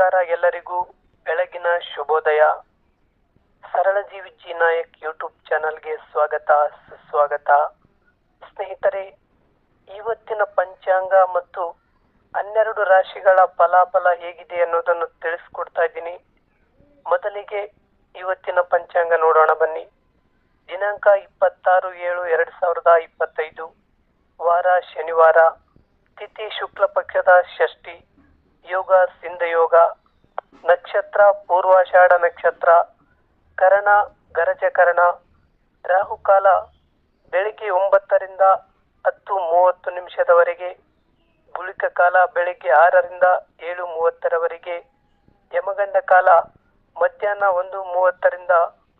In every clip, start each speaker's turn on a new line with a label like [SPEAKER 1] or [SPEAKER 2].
[SPEAKER 1] ನಮಸ್ಕಾರ ಎಲ್ಲರಿಗೂ. ಬೆಳಗಿನ ಶುಭೋದಯ. ಸರಳ ಜೀವಿ ಜಿ ನಾಯಕ್ ಯೂಟ್ಯೂಬ್ ಚಾನಲ್ಗೆ ಸ್ವಾಗತ, ಸುಸ್ವಾಗತ. ಸ್ನೇಹಿತರೆ, ಇವತ್ತಿನ ಪಂಚಾಂಗ ಮತ್ತು ಹನ್ನೆರಡು ರಾಶಿಗಳ ಫಲಾಫಲ ಹೇಗಿದೆ ಅನ್ನೋದನ್ನು ತಿಳಿಸ್ಕೊಡ್ತಾ ಇದ್ದೀನಿ. ಮೊದಲಿಗೆ ಇವತ್ತಿನ ಪಂಚಾಂಗ ನೋಡೋಣ ಬನ್ನಿ. ದಿನಾಂಕ ಇಪ್ಪತ್ತಾರು ಏಳು ಎರಡು ಸಾವಿರದ ಇಪ್ಪತ್ತೈದು. ವಾರ ಶನಿವಾರ. ತಿಥಿ ಶುಕ್ಲ ಪಕ್ಷದ ಷಷ್ಠಿ. ಯೋಗ ಸಿಂಧಯೋಗ ನಕ್ಷತ್ರ, ಪೂರ್ವಾಷಾಢ ನಕ್ಷತ್ರ, ಕರಣ, ಗರಜಕರಣ, ರಾಹುಕಾಲ, ಬೆಳಿಗ್ಗೆ ಒಂಬತ್ತರಿಂದ ಹತ್ತು ಮೂವತ್ತು ನಿಮಿಷದವರೆಗೆ, ಗುಳಿಕ ಕಾಲ ಬೆಳಿಗ್ಗೆ ಆರರಿಂದ ಏಳು ಮೂವತ್ತರವರೆಗೆ, ಯಮಗಂಡ ಕಾಲ ಮಧ್ಯಾಹ್ನ ಒಂದು ಮೂವತ್ತರಿಂದ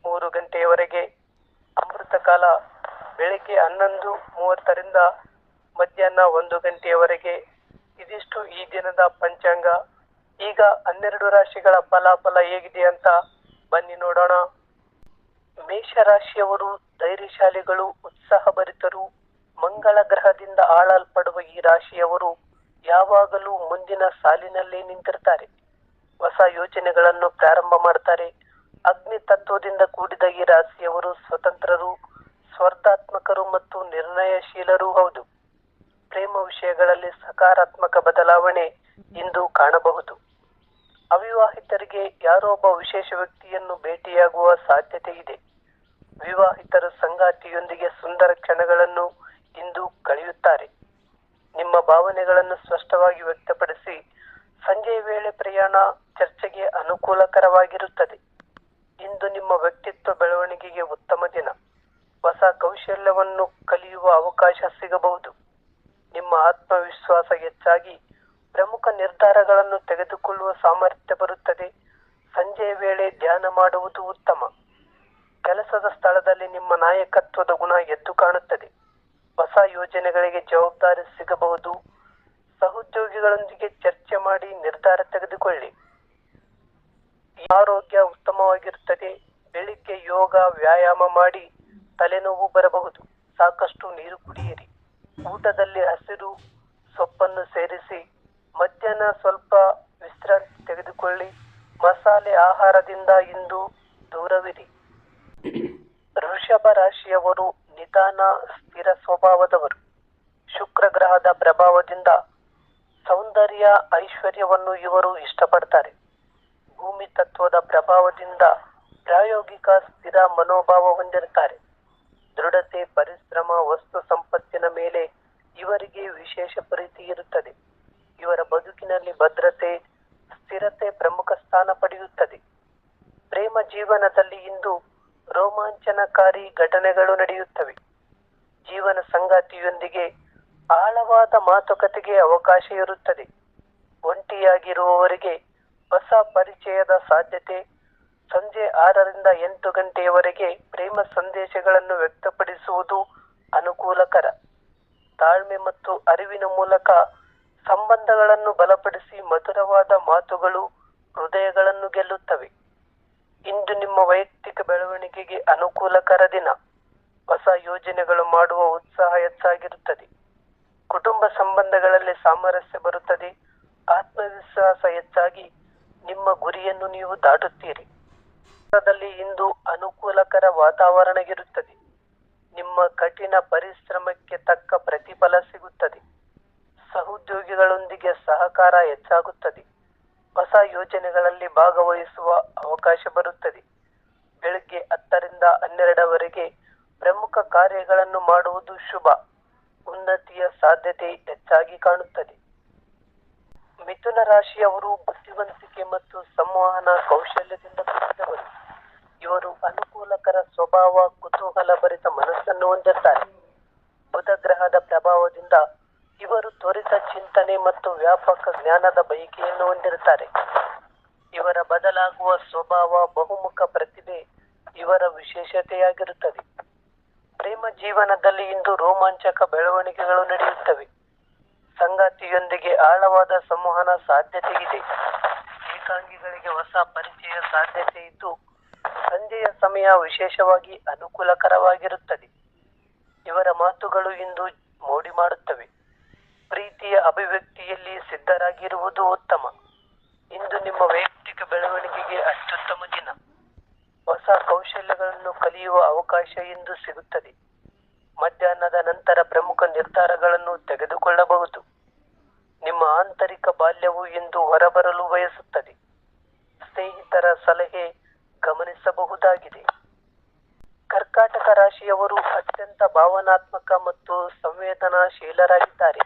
[SPEAKER 1] ಮೂರು ಗಂಟೆಯವರೆಗೆ, ಅಮೃತ ಕಾಲ ಬೆಳಿಗ್ಗೆ ಹನ್ನೊಂದು ಮೂವತ್ತರಿಂದ ಮಧ್ಯಾಹ್ನ ಒಂದು ಗಂಟೆಯವರೆಗೆ ಇದಿಷ್ಟು ಈ ದಿನದ ಪಂಚಾಂಗ. ಈಗ ಹನ್ನೆರಡು ರಾಶಿಗಳ ಫಲಾಫಲ ಹೇಗಿದೆ ಅಂತ ಬನ್ನಿ ನೋಡೋಣ. ಮೇಷರಾಶಿಯವರು ಧೈರ್ಯಶಾಲಿಗಳು, ಉತ್ಸಾಹಭರಿತರು, ಮಂಗಳ ಗ್ರಹದಿಂದ ಆಳಲ್ಪಡುವ ಈ ರಾಶಿಯವರು ಯಾವಾಗಲೂ ಮುಂದಿನ ಸಾಲಿನಲ್ಲೇ ನಿಂತಿರ್ತಾರೆ. ಹೊಸ ಯೋಜನೆಗಳನ್ನು ಪ್ರಾರಂಭ ಮಾಡ್ತಾರೆ. ಅಗ್ನಿ ತತ್ವದಿಂದ ಕೂಡಿದ ಈ ರಾಶಿಯವರು ಸ್ವತಂತ್ರರು, ಸ್ಪರ್ಧಾತ್ಮಕರು ಮತ್ತು ನಿರ್ಣಯಶೀಲರೂ ಹೌದು. ಪ್ರೇಮ ವಿಷಯಗಳಲ್ಲಿ ಸಕಾರಾತ್ಮಕ ಬದಲಾವಣೆ ಇಂದು ಕಾಣಬಹುದು. ಅವಿವಾಹಿತರಿಗೆ ಯಾರೋ ಒಬ್ಬ ವಿಶೇಷ ವ್ಯಕ್ತಿಯನ್ನು ಭೇಟಿಯಾಗುವ ಸಾಧ್ಯತೆ ಇದೆ. ವಿವಾಹಿತರು ಸಂಗಾತಿಯೊಂದಿಗೆ ಸುಂದರ ಕ್ಷಣಗಳನ್ನು ಇಂದು ಕಳೆಯುತ್ತಾರೆ. ನಿಮ್ಮ ಭಾವನೆಗಳನ್ನು ಸ್ಪಷ್ಟವಾಗಿ ವ್ಯಕ್ತಪಡಿಸಿ ಸಂಜೆಯ ವೇಳೆ ಪ್ರಯಾಣ ಚರ್ಚೆಗೆ ಅನುಕೂಲಕರವಾಗಿರುತ್ತದೆ. ಇಂದು ನಿಮ್ಮ ವ್ಯಕ್ತಿತ್ವ ಬೆಳವಣಿಗೆಗೆ ಉತ್ತಮ ದಿನ. ಹೊಸ ಕೌಶಲ್ಯವನ್ನು ಕಲಿಯುವ ಅವಕಾಶ ಸಿಗಬಹುದು. ನಿಮ್ಮ ಆತ್ಮವಿಶ್ವಾಸ ಹೆಚ್ಚಾಗಿ ಪ್ರಮುಖ ನಿರ್ಧಾರಗಳನ್ನು ತೆಗೆದುಕೊಳ್ಳುವ ಸಾಮರ್ಥ್ಯ ಬರುತ್ತದೆ. ಸಂಜೆಯ ವೇಳೆ ಧ್ಯಾನ ಮಾಡುವುದು ಉತ್ತಮ. ಕೆಲಸದ ಸ್ಥಳದಲ್ಲಿ ನಿಮ್ಮ ನಾಯಕತ್ವದ ಗುಣ ಎದ್ದು ಕಾಣುತ್ತದೆ. ಹೊಸ ಯೋಜನೆಗಳಿಗೆ ಜವಾಬ್ದಾರಿ ಸಿಗಬಹುದು. ಸಹೋದ್ಯೋಗಿಗಳೊಂದಿಗೆ ಚರ್ಚೆ ಮಾಡಿ ನಿರ್ಧಾರ ತೆಗೆದುಕೊಳ್ಳಿ. ಆರೋಗ್ಯ ಉತ್ತಮವಾಗಿರುತ್ತದೆ. ಬೆಳಿಗ್ಗೆ ಯೋಗ, ವ್ಯಾಯಾಮ ಮಾಡಿ ತಲೆನೋವು ಬರಬಹುದು. ಸಾಕಷ್ಟು ನೀರು ಕುಡಿಯಿರಿ. ಊಟದಲ್ಲಿ ಹಸಿರು ಸೊಪ್ಪನ್ನು ಸೇರಿಸಿ, ಮಧ್ಯಾಹ್ನ ಸ್ವಲ್ಪ ವಿಶ್ರಾಂತಿ ತೆಗೆದುಕೊಳ್ಳಿ. ಮಸಾಲೆ ಆಹಾರದಿಂದ ಇಂದು ದೂರವಿರಿ. ವೃಷಭ ರಾಶಿಯವರು ನಿಧಾನ, ಸ್ಥಿರ ಸ್ವಭಾವದವರು. ಶುಕ್ರ ಗ್ರಹದ ಪ್ರಭಾವದಿಂದ ಸೌಂದರ್ಯ, ಐಶ್ವರ್ಯವನ್ನು ಇವರು ಇಷ್ಟಪಡ್ತಾರೆ. ಭೂಮಿ ತತ್ವದ ಪ್ರಭಾವದಿಂದ ಪ್ರಾಯೋಗಿಕ ಸ್ಥಿರ ಮನೋಭಾವ ಹೊಂದಿರುತ್ತಾರೆ. ದೃಢತೆ, ಪರಿಶ್ರಮ, ವಸ್ತು ಸಂಪತ್ತಿನ ಮೇಲೆ ಇವರಿಗೆ ವಿಶೇಷ ಪ್ರೀತಿ ಇರುತ್ತದೆ. ಇವರ ಬದುಕಿನಲ್ಲಿ ಭದ್ರತೆ, ಸ್ಥಿರತೆ ಪ್ರಮುಖ ಸ್ಥಾನ ಪಡೆಯುತ್ತದೆ. ಪ್ರೇಮ ಜೀವನದಲ್ಲಿ ಇಂದು ರೋಮಾಂಚನಕಾರಿ ಘಟನೆಗಳು ನಡೆಯುತ್ತವೆ. ಜೀವನ ಸಂಗಾತಿಯೊಂದಿಗೆ ಆಳವಾದ ಮಾತುಕತೆಗೆ ಅವಕಾಶ ಇರುತ್ತದೆ. ಒಂಟಿಯಾಗಿರುವವರಿಗೆ ಹೊಸ ಪರಿಚಯದ ಸಾಧ್ಯತೆ ಸಂಜೆ ಆರರಿಂದ ಎಂಟು ಗಂಟೆಯವರೆಗೆ ಪ್ರೇಮ ಸಂದೇಶಗಳನ್ನು ವ್ಯಕ್ತಪಡಿಸುವುದು ಅನುಕೂಲಕರ. ತಾಳ್ಮೆ ಮತ್ತು ಅರಿವಿನ ಮೂಲಕ ಸಂಬಂಧಗಳನ್ನು ಬಲಪಡಿಸಿ ಮಧುರವಾದ ಮಾತುಗಳು ಹೃದಯಗಳನ್ನು ಗೆಲ್ಲುತ್ತವೆ. ಇಂದು ನಿಮ್ಮ ವೈಯಕ್ತಿಕ ಬೆಳವಣಿಗೆಗೆ ಅನುಕೂಲಕರ ದಿನ. ಹೊಸ ಯೋಜನೆಗಳು ಮಾಡುವ ಉತ್ಸಾಹ ಹೆಚ್ಚಾಗಿರುತ್ತದೆ. ಕುಟುಂಬ ಸಂಬಂಧಗಳಲ್ಲಿ ಸಾಮರಸ್ಯ ಬರುತ್ತದೆ. ಆತ್ಮವಿಶ್ವಾಸ ಹೆಚ್ಚಾಗಿ ನಿಮ್ಮ ಗುರಿಯನ್ನು ನೀವು ದಾಟುತ್ತೀರಿ. ದಲ್ಲಿ ಇಂದು ಅನುಕೂಲಕರ ವಾತಾವರಣ ಇರುತ್ತದೆ ನಿಮ್ಮ ಕಠಿಣ ಪರಿಶ್ರಮಕ್ಕೆ ತಕ್ಕ ಪ್ರತಿಫಲ ಸಿಗುತ್ತದೆ. ಸಹೋದ್ಯೋಗಿಗಳೊಂದಿಗೆ ಸಹಕಾರ ಹೆಚ್ಚಾಗುತ್ತದೆ. ಹೊಸ ಯೋಜನೆಗಳಲ್ಲಿ ಭಾಗವಹಿಸುವ ಅವಕಾಶ ಬರುತ್ತದೆ. ಬೆಳಗ್ಗೆ ಹತ್ತರಿಂದ ಹನ್ನೆರಡವರೆಗೆ ಪ್ರಮುಖ ಕಾರ್ಯಗಳನ್ನು ಮಾಡುವುದು ಶುಭ. ಉನ್ನತಿಯ ಸಾಧ್ಯತೆ ಹೆಚ್ಚಾಗಿ ಕಾಣುತ್ತದೆ. ಮಿಥುನ ರಾಶಿಯವರು ಬುದ್ಧಿವಂತಿಕೆ ಮತ್ತು ಸಂವಹನ ಕೌಶಲ್ಯದಿಂದ ಕೂಡಿದವರು ಇವರು ಅನುಕೂಲಕರ ಸ್ವಭಾವ, ಕುತೂಹಲ ಭರಿತ ಮನಸ್ಸನ್ನು ಹೊಂದಿರುತ್ತಾರೆ. ಬುಧ ಗ್ರಹದ ಪ್ರಭಾವದಿಂದ ಇವರು ತ್ವರಿತ ಚಿಂತನೆ ಮತ್ತು ವ್ಯಾಪಕ ಜ್ಞಾನದ ಬಯಕೆಯನ್ನು ಹೊಂದಿರುತ್ತಾರೆ. ಇವರ ಬದಲಾಗುವ ಸ್ವಭಾವ, ಬಹುಮುಖ ಪ್ರತಿಭೆ ಇವರ ವಿಶೇಷತೆಯಾಗಿರುತ್ತದೆ. ಪ್ರೇಮ ಜೀವನದಲ್ಲಿ ಇಂದು ರೋಮಾಂಚಕ ಬೆಳವಣಿಗೆಗಳು ನಡೆಯುತ್ತವೆ. ಸಂಗಾತಿಯೊಂದಿಗೆ ಆಳವಾದ ಸಂವಹನ ಸಾಧ್ಯತೆ ಇದೆ ಏಕಾಂಗಿಗಳಿಗೆ ಹೊಸ ಪರಿಚಯ ಸಾಧ್ಯತೆ ಇದ್ದು, ಸಂಜೆಯ ಸಮಯ ವಿಶೇಷವಾಗಿ ಅನುಕೂಲಕರವಾಗಿರುತ್ತದೆ. ಇವರ ಮಾತುಗಳು ಇಂದು ಮೋಡಿ ಮಾಡುತ್ತವೆ. ಪ್ರೀತಿಯ ಅಭಿವ್ಯಕ್ತಿಯಲ್ಲಿ ಸಿದ್ಧರಾಗಿರುವುದು ಉತ್ತಮ. ಇಂದು ನಿಮ್ಮ ವೈಯಕ್ತಿಕ ಬೆಳವಣಿಗೆಗೆ ಅತ್ಯುತ್ತಮ ದಿನ. ಹೊಸ ಕೌಶಲ್ಯಗಳನ್ನು ಕಲಿಯುವ ಅವಕಾಶ ಇಂದು ಸಿಗುತ್ತದೆ. ಮಧ್ಯಾಹ್ನದ ನಂತರ ಪ್ರಮುಖ ನಿರ್ಧಾರಗಳನ್ನು ತೆಗೆದುಕೊಳ್ಳಬಹುದು. ನಿಮ್ಮ ಆಂತರಿಕ ಬಾಲ್ಯವು ಇಂದು ಹೊರಬರಲು ಬಯಸುತ್ತದೆ. ಸ್ನೇಹಿತರ ಸಲಹೆ ಗಮನಿಸಬಹುದಾಗಿದೆ. ಕರ್ಕಾಟಕ ರಾಶಿಯವರು ಅತ್ಯಂತ ಭಾವನಾತ್ಮಕ ಮತ್ತು ಸಂವೇದನಾಶೀಲರಾಗಿದ್ದಾರೆ.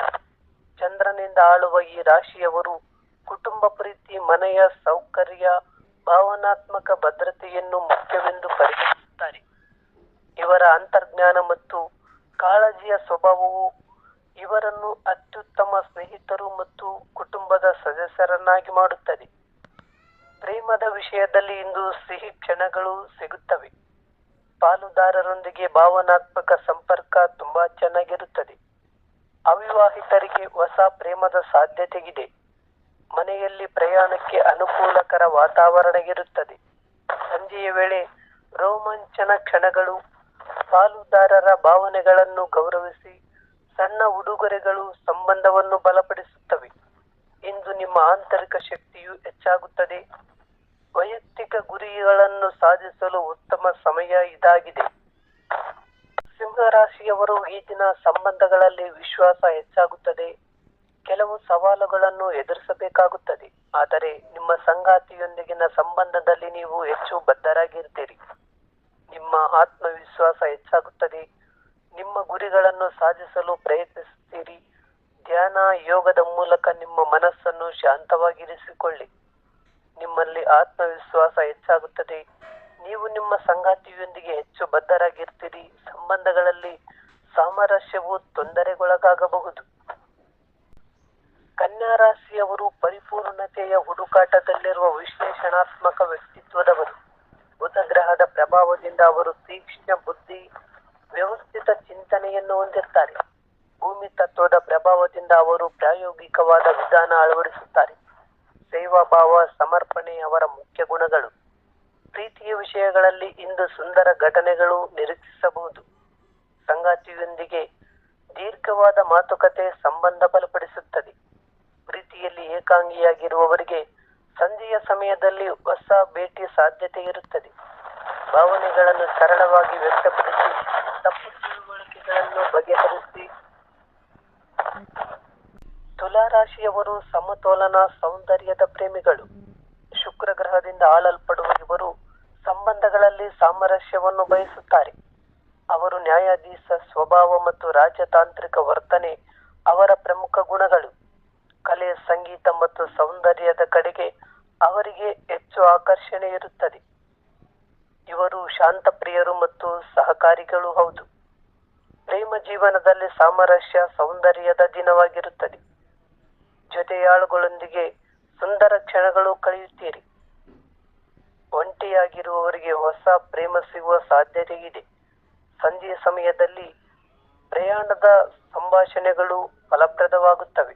[SPEAKER 1] ಚಂದ್ರನಿಂದ ಆಳುವ ಈ ರಾಶಿಯವರು ಕುಟುಂಬ ಪ್ರೀತಿ, ಮನೆಯ ಸೌಕರ್ಯ, ಭಾವನಾತ್ಮಕ ಭದ್ರತೆಯನ್ನು ಮುಖ್ಯವೆಂದು ಪರಿಗಣಿಸುತ್ತಾರೆ. ಇವರ ಅಂತರ್ಜ್ಞಾನ ಮತ್ತು ಕಾಳಜಿಯ ಸ್ವಭಾವವು ಇವರನ್ನು ಅತ್ಯುತ್ತಮ ಸ್ನೇಹಿತರು ಮತ್ತು ಕುಟುಂಬದ ಸದಸ್ಯರನ್ನಾಗಿ ಮಾಡುತ್ತದೆ. ಪ್ರೇಮದ ವಿಷಯದಲ್ಲಿ ಇಂದು ಸಿಹಿ ಕ್ಷಣಗಳು ಸಿಗುತ್ತವೆ. ಪಾಲುದಾರರೊಂದಿಗೆ ಭಾವನಾತ್ಮಕ ಸಂಪರ್ಕ ತುಂಬಾ ಚೆನ್ನಾಗಿರುತ್ತದೆ. ಅವಿವಾಹಿತರಿಗೆ ಹೊಸ ಪ್ರೇಮದ ಸಾಧ್ಯತೆಗಿದೆ ಮನೆಯಲ್ಲಿ ಪ್ರಯಾಣಕ್ಕೆ ಅನುಕೂಲಕರ ವಾತಾವರಣ ಇರುತ್ತದೆ. ಸಂಜೆಯ ವೇಳೆ ರೋಮಾಂಚನ ಕ್ಷಣಗಳು ಪಾಲುದಾರರ ಭಾವನೆಗಳನ್ನು ಗೌರವಿಸಿ ಸಣ್ಣ ಉಡುಗೊರೆಗಳು ಸಂಬಂಧವನ್ನು ಬಲಪಡಿಸುತ್ತವೆ. ಇಂದು ನಿಮ್ಮ ಆಂತರಿಕ ಶಕ್ತಿಯು ಹೆಚ್ಚಾಗುತ್ತದೆ. ವೈಯಕ್ತಿಕ ಗುರಿಗಳನ್ನು ಸಾಧಿಸಲು ಉತ್ತಮ ಸಮಯ ಇದಾಗಿದೆ. ಸಿಂಹರಾಶಿಯವರು ಈ ದಿನ ಸಂಬಂಧಗಳಲ್ಲಿ ವಿಶ್ವಾಸ ಹೆಚ್ಚಾಗುತ್ತದೆ. ಕೆಲವು ಸವಾಲುಗಳನ್ನು ಎದುರಿಸಬೇಕಾಗುತ್ತದೆ. ಆದರೆ ನಿಮ್ಮ ಸಂಗಾತಿಯೊಂದಿಗಿನ ಸಂಬಂಧದಲ್ಲಿ ನೀವು ಹೆಚ್ಚು ಬದ್ಧರಾಗಿರ್ತೀರಿ. ನಿಮ್ಮ ಆತ್ಮವಿಶ್ವಾಸ ಹೆಚ್ಚಾಗುತ್ತದೆ. ನಿಮ್ಮ ಗುರಿಗಳನ್ನು ಸಾಧಿಸಲು ಪ್ರಯತ್ನಿಸುತ್ತೀರಿ. ಧ್ಯಾನ ಯೋಗದ ಮೂಲಕ ನಿಮ್ಮ ಮನಸ್ಸನ್ನು ಶಾಂತವಾಗಿರಿಸಿಕೊಳ್ಳಿ. ನಿಮ್ಮಲ್ಲಿ ಆತ್ಮವಿಶ್ವಾಸ ಹೆಚ್ಚಾಗುತ್ತದೆ. ನೀವು ನಿಮ್ಮ ಸಂಗಾತಿಯೊಂದಿಗೆ ಹೆಚ್ಚು ಬದ್ಧರಾಗಿರ್ತೀರಿ. ಸಂಬಂಧಗಳಲ್ಲಿ ಸಾಮರಸ್ಯವು ತೊಂದರೆಗೊಳಗಾಗಬಹುದು. ಕನ್ಯಾ ರಾಶಿಯವರು ಪರಿಪೂರ್ಣತೆಯ ಹುಡುಕಾಟದಲ್ಲಿರುವ ವಿಶ್ಲೇಷಣಾತ್ಮಕ ವ್ಯಕ್ತಿತ್ವದವರು. ಬುಧ ಗ್ರಹದ ಪ್ರಭಾವದಿಂದ ಅವರು ತೀಕ್ಷ್ಣ ಬುದ್ಧಿ ವ್ಯವಸ್ಥಿತ ಚಿಂತನೆಯನ್ನು ಹೊಂದಿರ್ತಾರೆ. ಭೂಮಿ ತತ್ವದ ಪ್ರಭಾವದಿಂದ ಅವರು ಪ್ರಾಯೋಗಿಕವಾದ ವಿಧಾನ ಅಳವಡಿಸುತ್ತಾರೆ. ಸೇವಾ ಭಾವ, ಸಮರ್ಪಣೆ ಅವರ ಮುಖ್ಯ ಗುಣಗಳು. ಪ್ರೀತಿಯ ವಿಷಯಗಳಲ್ಲಿ ಇಂದು ಸುಂದರ ಘಟನೆಗಳು ನಿರೀಕ್ಷಿಸಬಹುದು. ಸಂಗಾತಿಯೊಂದಿಗೆ ದೀರ್ಘವಾದ ಮಾತುಕತೆ ಸಂಬಂಧ ಬಲಪಡಿಸುತ್ತದೆ. ಪ್ರೀತಿಯಲ್ಲಿ ಏಕಾಂಗಿಯಾಗಿರುವವರಿಗೆ ಸಂಜೆಯ ಸಮಯದಲ್ಲಿ ಹೊಸ ಭೇಟಿ ಸಾಧ್ಯತೆ ಇರುತ್ತದೆ. ಭಾವನೆಗಳನ್ನು ಸರಳವಾಗಿ ವ್ಯಕ್ತಪಡಿಸಿ ತಪ್ಪು ತಿಳುವಳಿಕೆಗಳನ್ನು ಬಗೆಹರಿಸಿ. ತುಲಾರಾಶಿಯವರು ಸಮತೋಲನ ಸೌಂದರ್ಯದ ಪ್ರೇಮಿಗಳು. ಶುಕ್ರ ಗ್ರಹದಿಂದ ಆಳಲ್ಪಡುವ ಇವರು ಸಂಬಂಧಗಳಲ್ಲಿ ಸಾಮರಸ್ಯವನ್ನು ಬಯಸುತ್ತಾರೆ. ಅವರು ನ್ಯಾಯಾಧೀಶ ಸ್ವಭಾವ ಮತ್ತು ರಾಜತಾಂತ್ರಿಕ ವರ್ತನೆ ಅವರ ಪ್ರಮುಖ ಗುಣಗಳು. ಕಲೆ ಸಂಗೀತ ಮತ್ತು ಸೌಂದರ್ಯದ ಕಡೆಗೆ ಅವರಿಗೆ ಹೆಚ್ಚು ಆಕರ್ಷಣೆ ಇರುತ್ತದೆ ಇವರು ಶಾಂತ ಪ್ರಿಯರು ಮತ್ತು ಸಹಕಾರಿಗಳು ಹೌದು. ಪ್ರೇಮ ಜೀವನದಲ್ಲಿ ಸಾಮರಸ್ಯ ಸೌಂದರ್ಯದ ದಿನವಾಗಿರುತ್ತದೆ. ಜೊತೆಯಾಳುಗಳೊಂದಿಗೆ ಸುಂದರ ಕ್ಷಣಗಳು ಕಳೆಯುತ್ತೀರಿ. ಒಂಟಿಯಾಗಿರುವವರಿಗೆ ಹೊಸ ಪ್ರೇಮ ಸಿಗುವ ಸಾಧ್ಯತೆ ಇದೆ. ಸಂಜೆಯ ಸಮಯದಲ್ಲಿ ಪ್ರಯಾಣದ ಸಂಭಾಷಣೆಗಳು ಫಲಪ್ರದವಾಗುತ್ತವೆ.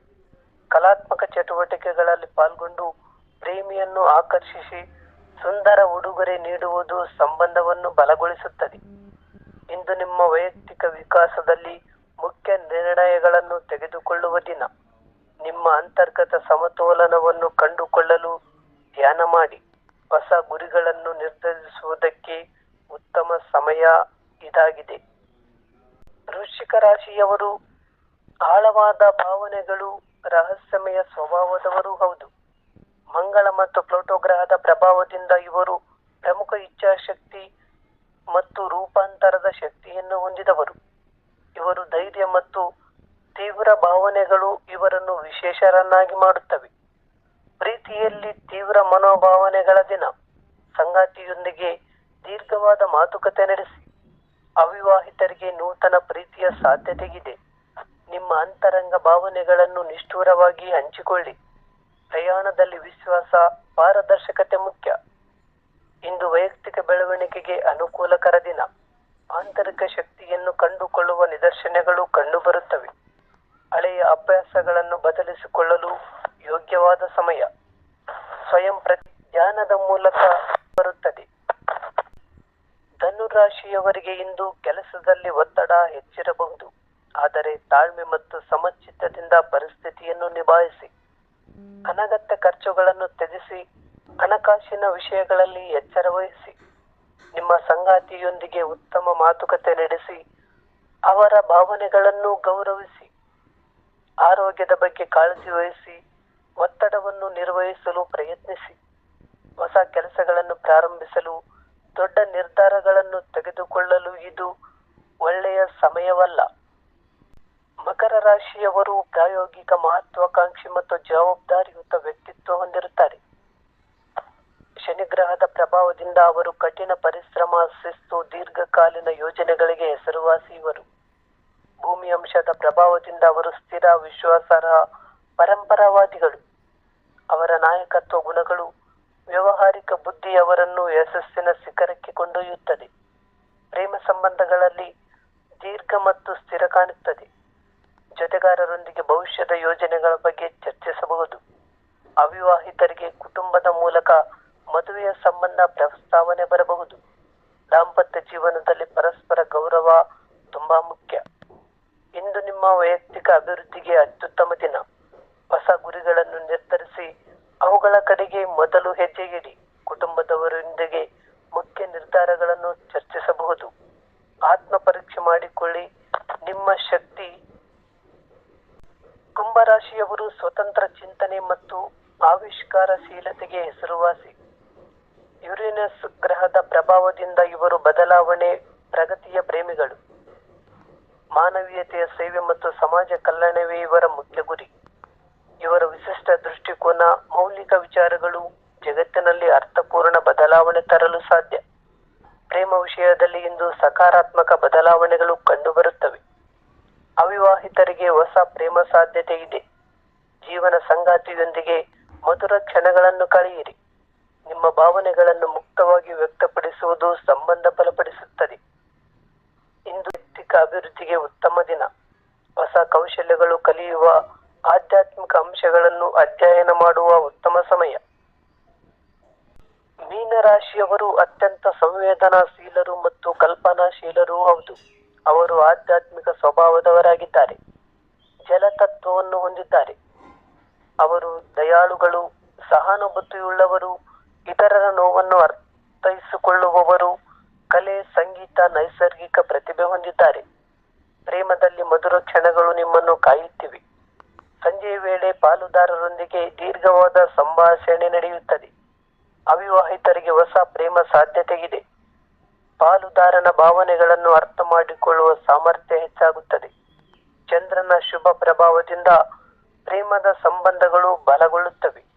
[SPEAKER 1] ಕಲಾತ್ಮಕ ಚಟುವಟಿಕೆಗಳಲ್ಲಿ ಪಾಲ್ಗೊಂಡು ಪ್ರೇಮಿಯನ್ನು ಆಕರ್ಷಿಸಿ ಸುಂದರ ಉಡುಗೊರೆ ನೀಡುವುದು ಸಂಬಂಧವನ್ನು ಬಲಗೊಳಿಸುತ್ತದೆ. ಇಂದು ನಿಮ್ಮ ವೈಯಕ್ತಿಕ ವಿಕಾಸದಲ್ಲಿ ಮುಖ್ಯ ನಿರ್ಣಯಗಳನ್ನು ತೆಗೆದುಕೊಳ್ಳುವ ದಿನ. ನಿಮ್ಮ ಅಂತರ್ಗತ ಸಮತೋಲನವನ್ನು ಕಂಡುಕೊಳ್ಳಲು ಧ್ಯಾನ ಮಾಡಿ. ಹೊಸ ಗುರಿಗಳನ್ನು ನಿರ್ಧರಿಸುವುದಕ್ಕೆ ಉತ್ತಮ ಸಮಯ ಇದಾಗಿದೆ. ವೃಶ್ಚಿಕ ರಾಶಿಯವರು ಆಳವಾದ ಭಾವನೆಗಳು, ರಹಸ್ಯಮಯ ಸ್ವಭಾವದವರು ಹೌದು. ಮಂಗಳ ಮತ್ತು ಪ್ಲೂಟೋ ಗ್ರಹದ ಪ್ರಭಾವದಿಂದ ಇವರು ಪ್ರಮುಖ ಇಚ್ಛಾಶಕ್ತಿ ಮತ್ತು ರೂಪಾಂತರದ ಶಕ್ತಿಯನ್ನು ಹೊಂದಿದವರು. ಇವರು ಧೈರ್ಯ ಮತ್ತು ತೀವ್ರ ಭಾವನೆಗಳು ಇವರನ್ನು ವಿಶೇಷರನ್ನಾಗಿ ಮಾಡುತ್ತವೆ. ಪ್ರೀತಿಯಲ್ಲಿ ತೀವ್ರ ಮನೋಭಾವನೆಗಳ ದಿನ. ಸಂಗಾತಿಯೊಂದಿಗೆ ದೀರ್ಘವಾದ ಮಾತುಕತೆ ನಡೆಸಿ. ಅವಿವಾಹಿತರಿಗೆ ನೂತನ ಪ್ರೀತಿಯ ಸಾಧ್ಯತೆಗಿದೆ. ನಿಮ್ಮ ಅಂತರಂಗ ಭಾವನೆಗಳನ್ನು ನಿಷ್ಠೂರವಾಗಿ ಹಂಚಿಕೊಳ್ಳಿ. ಪ್ರಯಾಣದಲ್ಲಿ ವಿಶ್ವಾಸ, ಪಾರದರ್ಶಕತೆ ಮುಖ್ಯ. ಇಂದು ವೈಯಕ್ತಿಕ ಬೆಳವಣಿಗೆಗೆ ಅನುಕೂಲಕರ ದಿನ. ಆಂತರಿಕ ಶಕ್ತಿಯನ್ನು ಕಂಡುಕೊಳ್ಳುವ ನಿದರ್ಶನಗಳು ಕಂಡುಬರುತ್ತವೆ. ಹಳೆಯ ಅಭ್ಯಾಸಗಳನ್ನು ಬದಲಿಸಿಕೊಳ್ಳಲು ಯೋಗ್ಯವಾದ ಸಮಯ. ಸ್ವಯಂ ಧ್ಯಾನದ ಮೂಲಕ ಬರುತ್ತದೆ. ಧನುರಾಶಿಯವರಿಗೆ ಇಂದು ಕೆಲಸದಲ್ಲಿ ಒತ್ತಡ ಹೆಚ್ಚಿರಬಹುದು. ಆದರೆ ತಾಳ್ಮೆ ಮತ್ತು ಸಮಚಿತ್ತದಿಂದ ಪರಿಸ್ಥಿತಿಯನ್ನು ನಿಭಾಯಿಸಿ. ಅನಗತ್ಯ ಖರ್ಚುಗಳನ್ನು ತ್ಯಜಿಸಿ, ಹಣಕಾಸಿನ ವಿಷಯಗಳಲ್ಲಿ ಎಚ್ಚರ ವಹಿಸಿ, ನಿಮ್ಮ ಸಂಗಾತಿಯೊಂದಿಗೆ ಉತ್ತಮ ಮಾತುಕತೆ ನಡೆಸಿ, ಅವರ ಭಾವನೆಗಳನ್ನು ಗೌರವಿಸಿ, ಆರೋಗ್ಯದ ಬಗ್ಗೆ ಕಾಳಜಿ ವಹಿಸಿ, ಒತ್ತಡವನ್ನು ನಿರ್ವಹಿಸಲು ಪ್ರಯತ್ನಿಸಿ, ಹೊಸ ಕೆಲಸಗಳನ್ನು ಪ್ರಾರಂಭಿಸಲು, ದೊಡ್ಡ ನಿರ್ಧಾರಗಳನ್ನು ತೆಗೆದುಕೊಳ್ಳಲು ಇದು ಒಳ್ಳೆಯ ಸಮಯವಲ್ಲ. ಮಕರ ರಾಶಿಯವರು ಪ್ರಾಯೋಗಿಕ ಮಹತ್ವಾಕಾಂಕ್ಷಿ ಮತ್ತು ಜವಾಬ್ದಾರಿಯುತ ವ್ಯಕ್ತಿತ್ವ ಹೊಂದಿರುತ್ತಾರೆ. ಶನಿಗ್ರಹದ ಪ್ರಭಾವದಿಂದ ಅವರು ಕಠಿಣ ಪರಿಶ್ರಮ ಶಿಸ್ತು ದೀರ್ಘಕಾಲೀನ ಯೋಜನೆಗಳಿಗೆ ಹೆಸರುವಾಸಿ ಇವರು. ಭೂಮಿ ಅಂಶದ ಪ್ರಭಾವದಿಂದ ಅವರು ಸ್ಥಿರ, ವಿಶ್ವಾಸಾರ್ಹ, ಪರಂಪರಾವಾದಿಗಳು. ಅವರ ನಾಯಕತ್ವ ಗುಣಗಳು ವ್ಯವಹಾರಿಕ ಬುದ್ಧಿ ಅವರನ್ನು ಯಶಸ್ಸಿನ ಶಿಖರಕ್ಕೆ ಕೊಂಡೊಯ್ಯುತ್ತದೆ. ಪ್ರೇಮ ಸಂಬಂಧಗಳಲ್ಲಿ ದೀರ್ಘ ಮತ್ತು ಸ್ಥಿರ ಕಾಣುತ್ತದೆ. ಜೊತೆಗಾರರೊಂದಿಗೆ ಭವಿಷ್ಯದ ಯೋಜನೆಗಳ ಬಗ್ಗೆ ಚರ್ಚಿಸಬಹುದು. ಅವಿವಾಹಿತರಿಗೆ ಕುಟುಂಬದ ಮೂಲಕ ಮದುವೆಯ ಸಂಬಂಧ ಪ್ರಸ್ತಾವನೆ ಬರಬಹುದು. ದಾಂಪತ್ಯ ಜೀವನದಲ್ಲಿ ಪರಸ್ಪರ ಗೌರವ ತುಂಬಾ ಮುಖ್ಯ. ಇಂದು ನಿಮ್ಮ ವೈಯಕ್ತಿಕ ಅಭಿವೃದ್ಧಿಗೆ ಅತ್ಯುತ್ತಮ ದಿನ. ಹೊಸ ಗುರಿಗಳನ್ನು ನಿರ್ಧರಿಸಿ ಅವುಗಳ ಕಡೆಗೆ ಮೊದಲು ಹೆಜ್ಜೆ ಇಡಿ. ಕುಟುಂಬದವರೊಂದಿಗೆ ಮುಖ್ಯ ನಿರ್ಧಾರಗಳನ್ನು ಚರ್ಚಿಸಬಹುದು. ಆತ್ಮ ಪರೀಕ್ಷೆ ಮಾಡಿಕೊಳ್ಳಿ. ನಿಮ್ಮ ಶಕ್ತಿ ಕುಂಭರಾಶಿಯವರು ಸ್ವತಂತ್ರ ಚಿಂತನೆ ಮತ್ತು ಆವಿಷ್ಕಾರಶೀಲತೆಗೆ ಹೆಸರುವಾಸಿ. ಯುರೇನಸ್ ಗ್ರಹದ ಪ್ರಭಾವದಿಂದ ಇವರು ಬದಲಾವಣೆ, ಪ್ರಗತಿಯ ಪ್ರೇಮಿಗಳು. ಮಾನವೀಯತೆಯ ಸೇವೆ ಮತ್ತು ಸಮಾಜ ಕಲ್ಯಾಣವೇ ಇವರ ಮುಖ್ಯ ಗುರಿ. ಇವರ ವಿಶಿಷ್ಟ ದೃಷ್ಟಿಕೋನ, ಮೌಲಿಕ ವಿಚಾರಗಳು, ಜಗತ್ತಿನಲ್ಲಿ ಅರ್ಥಪೂರ್ಣ ಬದಲಾವಣೆ ತರಲು ಸಾಧ್ಯ. ಪ್ರೇಮ ವಿಷಯದಲ್ಲಿ ಇಂದು ಸಕಾರಾತ್ಮಕ ಬದಲಾವಣೆಗಳು ಕಂಡುಬರುತ್ತವೆ. ಅವಿವಾಹಿತರಿಗೆ ಹೊಸ ಪ್ರೇಮ ಸಾಧ್ಯತೆ ಇದೆ. ಜೀವನ ಸಂಗಾತಿಯೊಂದಿಗೆ ಮಧುರ ಕ್ಷಣಗಳನ್ನು ಕಳೆಯಿರಿ. ನಿಮ್ಮ ಭಾವನೆಗಳನ್ನು ಮುಕ್ತವಾಗಿ ವ್ಯಕ್ತಪಡಿಸುವುದು ಸಂಬಂಧ ಬಲಪಡಿಸುತ್ತದೆ. ಇಂದು ವೈಯಕ್ತಿಕ ಅಭಿವೃದ್ಧಿಗೆ ಉತ್ತಮ ದಿನ. ಹೊಸ ಕೌಶಲ್ಯಗಳು ಕಲಿಯುವ ಆಧ್ಯಾತ್ಮಿಕ ಅಂಶಗಳನ್ನು ಅಧ್ಯಯನ ಮಾಡುವ ಉತ್ತಮ ಸಮಯ. ಮೀನರಾಶಿಯವರು ಅತ್ಯಂತ ಸಂವೇದನಾಶೀಲರು ಮತ್ತು ಕಲ್ಪನಾಶೀಲರೂ ಹೌದು. ಅವರು ಆಧ್ಯಾತ್ಮಿಕ ಸ್ವಭಾವದವರಾಗಿದ್ದಾರೆ. ಜಲತತ್ವವನ್ನು ಹೊಂದಿದ್ದಾರೆ. ಅವರು ದಯಾಳುಗಳು, ಸಹಾನುಭೂತಿಯುಳ್ಳವರು, ಇತರರ ನೋವನ್ನು ಅರ್ಥೈಸಿಕೊಳ್ಳುವವರು, ಕಲೆ, ಸಂಗೀತ, ನೈಸರ್ಗಿಕ ಪ್ರತಿಭೆ ಹೊಂದಿದ್ದಾರೆ. ಪ್ರೇಮದಲ್ಲಿ ಮಧುರ ಕ್ಷಣಗಳು ನಿಮ್ಮನ್ನು ಕಾಯುತ್ತಿವೆ. ಸಂಜೆಯ ವೇಳೆ ಪಾಲುದಾರರೊಂದಿಗೆ ದೀರ್ಘವಾದ ಸಂಭಾಷಣೆ ನಡೆಯುತ್ತದೆ. ಅವಿವಾಹಿತರಿಗೆ ಹೊಸ ಪ್ರೇಮ ಸಾಧ್ಯತೆ ಇದೆ ಪಾಲುದಾರನ ಭಾವನೆಗಳನ್ನು ಅರ್ಥ ಮಾಡಿಕೊಳ್ಳುವ ಸಾಮರ್ಥ್ಯ ಹೆಚ್ಚಾಗುತ್ತದೆ. ಚಂದ್ರನ ಶುಭ ಪ್ರಭಾವದಿಂದ ಪ್ರೇಮದ ಸಂಬಂಧಗಳು ಬಲಗೊಳ್ಳುತ್ತವೆ.